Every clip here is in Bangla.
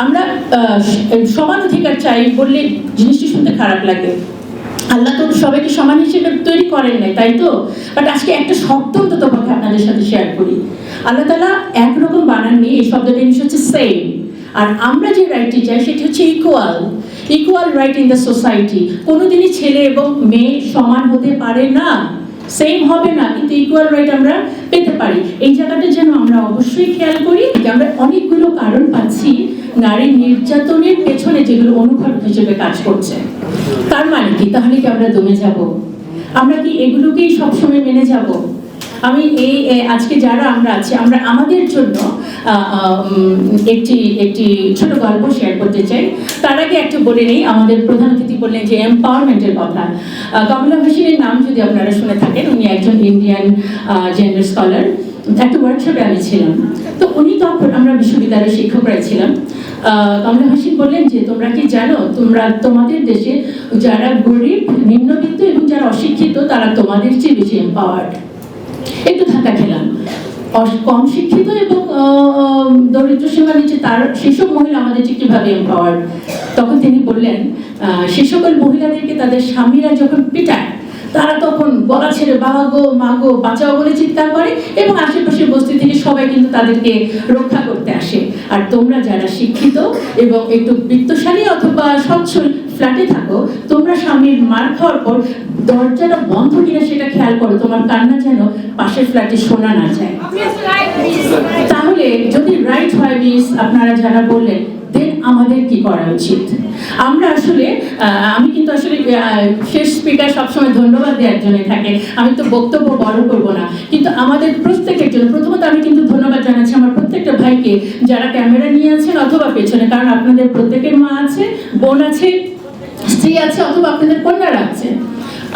আমরা সমান অধিকার চাই বললে জিনিসটি শুনতে খারাপ লাগে। আল্লাহ তো সবাইকে সমান হিসেবে তৈরি করেন নাই, তাই তো? বাট আজকে একটা শব্দ অন্তত আপনাদের সাথে শেয়ার করি। আল্লাহ তালা একরকম বানাননি, এই শব্দটা জিনিস হচ্ছে সেম আর আমরা যে রাইটটি চাই, সেটি হচ্ছে equal equal right in the society কোনোদিনই ছেলে এবং মেয়ে সমান হতে পারে না। সেম হবে না, কিন্তু ইকুয়াল রাইট আমরা পেতে পারি। এই জায়গাটা যেন আমরা অবশ্যই খেয়াল করি আমরা অনেকগুলো কারণ পাচ্ছি। নারী নির্যাতনের পেছনে যেগুলো অনুঘটক হিসেবে কাজ করছে, তার মানে কি? তাহলে কি আমরা দমে যাব? আমরা কি এগুলোকেই সবসময় মেনে যাব? আমি এই আজকে যারা আমরা আছি, আমরা আমাদের জন্য একটি একটি ছোট গল্প শেয়ার করতে চাই। তার আগে একটু বলে নেই, আমাদের প্রধান অতিথি বললেন যে এম্পাওয়ারমেন্টের কথা। কমলা ভাসিনের নাম যদি আপনারা শুনে থাকেন, উনি একজন ইন্ডিয়ান জেন্ডার স্কলার একটা ওয়ার্কশপে আমি ছিলাম। তো উনি তখন আমরা বিশ্ববিদ্যালয়ের শিক্ষকরাই ছিলাম। কমলা হাসিন বললেন যে, তোমরা কি জানো, তোমরা তোমাদের দেশে যারা গরিব, নিম্নবিত্ত এবং যারা অশিক্ষিত, তারা তোমাদের চেয়ে বেশি এম্পাওয়ার্ড একটু ধাক্কা খেলাম। কম শিক্ষিত এবং দরিদ্র সীমা নিচে তার সেসব মহিলা আমাদের যে কীভাবে এম্পাওয়ার্ড তখন তিনি বললেন সে সকল মহিলাদেরকে তাদের স্বামীরা যখন পিটায় তারা তখন গলা ছেড়ে বাবা গো, মা গো, বাঁচাও বলে চিৎকার করে এবং আশেপাশের বস্তি থেকে সবাই কিন্তু তাদেরকে রক্ষা করতে আসে। আর তোমরা যারা শিক্ষিত এবং একটু বিত্তশালী অথবা সচ্ছল ফ্ল্যাটে থাকো, তোমরা স্বামীর মার খাওয়ার পর দরজাটা বন্ধ কিনা সেটা খেয়াল করো, তোমার কান্না যেন পাশের ফ্ল্যাটে শোনা না যায়। তাহলে যদি রাইট হয় মিস আপনারা যারা বললেন দেন আমাদের কি করা উচিত? আমরা আসলে আমি কিন্তু আসলে শেষ স্পিকার সবসময় ধন্যবাদ দেওয়ার জন্য থাকে। আমি তো বক্তব্য বড় করব না। কিন্তু আমাদের প্রত্যেকের জন্য, প্রথমত আমি কিন্তু ধন্যবাদ জানাচ্ছি আমার প্রত্যেকটা ভাইকে, যারা ক্যামেরা নিয়ে আছেন অথবা পেছনে, কারণ আপনাদের প্রত্যেকের মা আছে, বোন আছে, স্ত্রী আছে, অথবা আপনাদের কন্যারা আছে।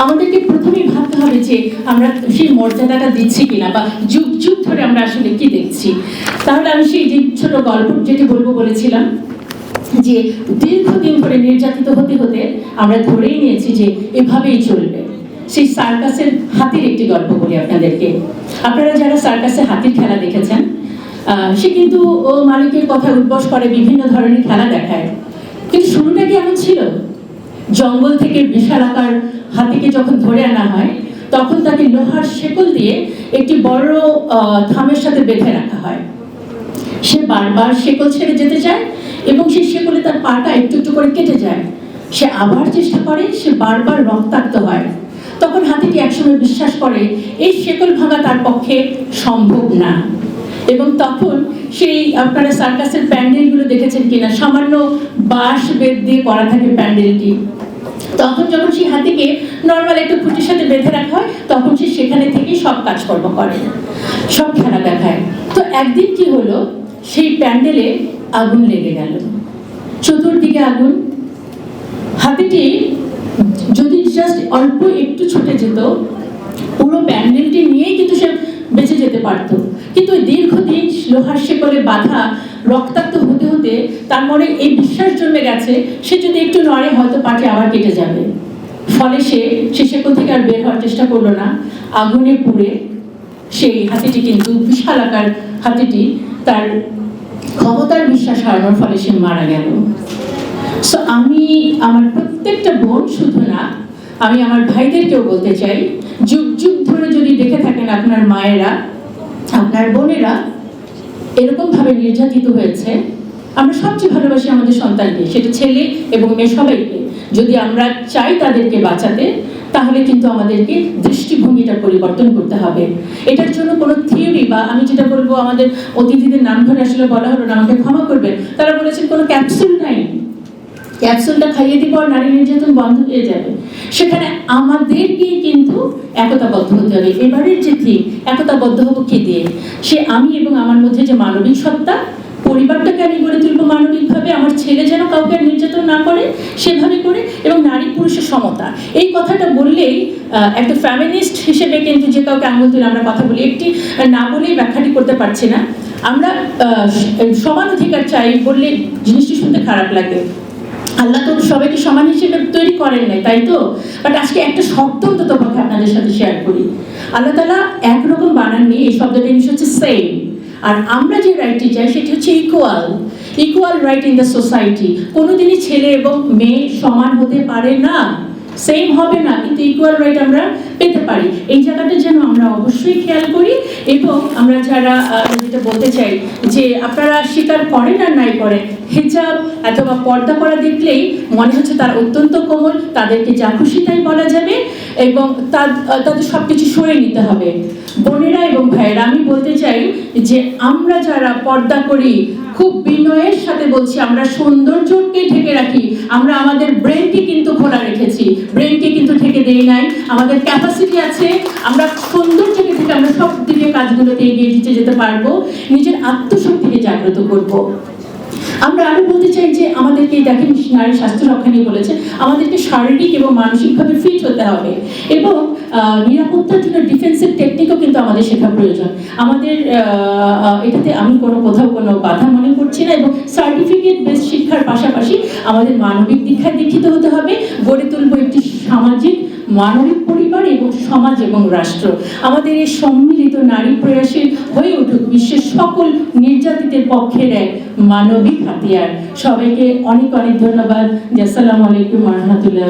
আমাদেরকে প্রথমেই ভাবতে হবে যে আমরা সেই মর্যাদাটা দিচ্ছি কিনা, বা যুগ যুগ ধরে আমরা আসলে কি দেখছি। তাহলে আমি সেই যে ছোট গল্প, যেটি বলব বলেছিলাম যে দীর্ঘদিন ধরে নির্যাতিত হতে হতে আমরা ধরেই নিয়েছি যে এভাবেই চলবে। সেই সার্কাসের হাতির একটি গল্প বলি আপনাদেরকে। আপনারা যারা সার্কাসে হাতির খেলা দেখেছেন সে কিন্তু ও মালিকের কথা উদ্বস করে বিভিন্ন ধরনের খেলা দেখায়। কিন্তু শুরুটা কি এমন ছিল? জঙ্গল থেকে বিশাল আকার হাতিকে যখন ধরে আনা হয়, তখন তাকে লোহার শেকল দিয়ে একটি বড় থামের সাথে বেঁধে রাখা হয়। সে বারবার শেকল ছেড়ে যেতে চায় এবং সেই শেকলে তার পাটা একটু একটু করে কেটে যায়। সে আবার চেষ্টা করে, সে বারবার রক্তাক্ত হয়। তখন হাতিটি একসময় বিশ্বাস করে, এই শেকল ভাঙা তার পক্ষে সম্ভব না। এবং তখন সেই আপনারা সার্কাসের প্যান্ডেলগুলো দেখেছেন কিনা, সামান্য বাঁশ বেদ দিয়ে করা থাকে প্যান্ডেলটি। তখন যখন সেই হাতিকে নর্মাল একটু খুঁটির সাথে বেঁধে রাখা হয়, তখন সে সেখানে থেকেই সব কাজকর্ম করে, সব খেলা দেখায়। তো একদিন কি হলো? সেই প্যান্ডেলে আগুন লেগে গেল। চতুর্দিকে আগুন। হাতিটি যদি জাস্ট অল্প একটু ছুটে যেত, পুরো প্যান্ডেলটি নিয়েই কিন্তু সে বেঁচে যেতে পারত। কিন্তু দীর্ঘদিন লোহার শেকলে বাধা রক্তাক্ত হতে হতে তার মনে এই বিশ্বাস জন্মে গেছে, সে যদি একটু নড়ে হয়তো পাটি আবার কেটে যাবে। ফলে সে সে শেকল থেকে আর বের হওয়ার চেষ্টা করল না। আগুনে পুড়ে সেই হাতিটি কিন্তু বিশাল আকার হাতিটি তার ক্ষমতার বিশ্বাস হারানোর ফলে সে মারা গেল। সো আমি আমার প্রত্যেকটা বোন শুধু না, আমি আমার ভাইদেরকেও বলতে চাই, যুগ যুগ ধরে যদি দেখে থাকেন আপনার মায়েরা, আপনার বোনেরা, এরকমভাবে নির্যাতিত হয়েছে, আমরা সবচেয়ে ভালোবাসি আমাদের সন্তানকে, সেটা ছেলে এবং মেয়ে সবাইকে। যদি আমরা চাই তাদেরকে বাঁচাতে তাহলে কিন্তু আমাদেরকে দৃষ্টিভঙ্গিটা পরিবর্তন করতে হবে। এটার জন্য কোনো থিওরি বা আমি যেটা বলব, আমাদের অতিথিদের নাম ধরে আসলে বলা হলো না, আমাকে ক্ষমা করবেন। তারা বলেছেন কোনো ক্যাপসুল নাই। ক্যাপসুলটা খাইয়ে দিব আর নারী নির্যাতন বন্ধ হয়ে যাবে। সেখানে আমাদেরকেই কিন্তু একতাবদ্ধ হতে হবে। এবারের যে থিম একতাবদ্ধ হব কি দিয়ে? সে আমি এবং আমার মধ্যে যে মানবিক সত্তা পরিবারটাকে আমি গড়ে তুলবো মানবিকভাবে, আমার ছেলে যেন কাউকে নির্যাতন না করে, সেভাবে করে, এবং নারী পুরুষের সমতা। এই কথাটা বললেই একটা ফ্যামিনিস্ট হিসেবে কিন্তু যে কাউকে আঙুল তুলে আমরা কথা বলি, একটি না বলেই ব্যাখ্যাটি করতে পারছি না। আমরা সমান অধিকার চাই বললে জিনিসটি শুনতে খারাপ লাগে। আল্লাহ তো সবাইকে সমান হিসেবে তৈরি করেন নাই, তাই তো? বাট আজকে একটা শব্দ অন্তত আপনাদের সাথে শেয়ার করি। আল্লাহ তালা একরকম বানাননি, এই শব্দটা জিনিস হচ্ছে সেম আর আমরা যে রাইটটি চাই সেটি হচ্ছে equal equal right in the society কোনোদিনই ছেলে এবং মেয়ে সমান হতে পারে না। সেম হবে না, কিন্তু ইকুয়াল রাইট আমরা পেতে পারি। এই জায়গাটা যেন আমরা অবশ্যই খেয়াল করি এবং আমরা যারা যেটা বলতে চাই যে আপনারা স্বীকার করেন আর নাই করেন, হিজাব অথবা পর্দা করা দেখলেই মনে হচ্ছে তার অত্যন্ত কোমল, তাদেরকে যা খুশি তাই বলা যাবে। এবং তাদের সব কিছু সরে নিতে হবে। বোনেরা এবং ভাইয়েরা, আমি বলতে চাই যে আমরা যারা পর্দা করি, খুব বিনয়ের সাথে বলছি, আমরা সৌন্দর্যকে ঢেকে রাখি। আমরা আমাদের ব্রেনকে কিন্তু খোলা রেখেছি। ব্রেনকে কিন্তু ঢেকে দেই নাই। আমাদের ক্যাপাসিটি আছে। আমরা সৌন্দর্যকে থেকে আমরা সব দিকে কাজগুলোতে এগিয়ে দিতে যেতে পারব। নিজের আত্মশক্তিকে জাগ্রত করব। আমরা আরও বলতে চাই যে আমাদেরকে, দেখেন নারী স্বাস্থ্য রক্ষা নিয়ে বলেছে, আমাদেরকে শারীরিক এবং মানসিকভাবে ফিট হতে হবে। এবং নিরাপত্তার জন্য ডিফেন্সিভ টেকনিকও কিন্তু আমাদের শেখা প্রয়োজন। আমাদের এটাতে আমি কোনো কোথাও কোনো বাধা মনে করছি না এবং সার্টিফিকেট বেস শিক্ষার পাশাপাশি আমাদের মানবিক দীক্ষায় দীক্ষিত হতে হবে। গড়ে তুলবো একটি সামাজিক, মানবিক পরিবার এবং সমাজ এবং রাষ্ট্র। আমাদের এই সম্মিলিত নারী প্রয়াসে হয়ে উঠুক বিশ্বের সকল নির্যাতিতের পক্ষের এক মানবিক হাতিয়ার। সবাইকে অনেক অনেক ধন্যবাদ। জাসালাম আলাইকুম রহমতুল্লাহ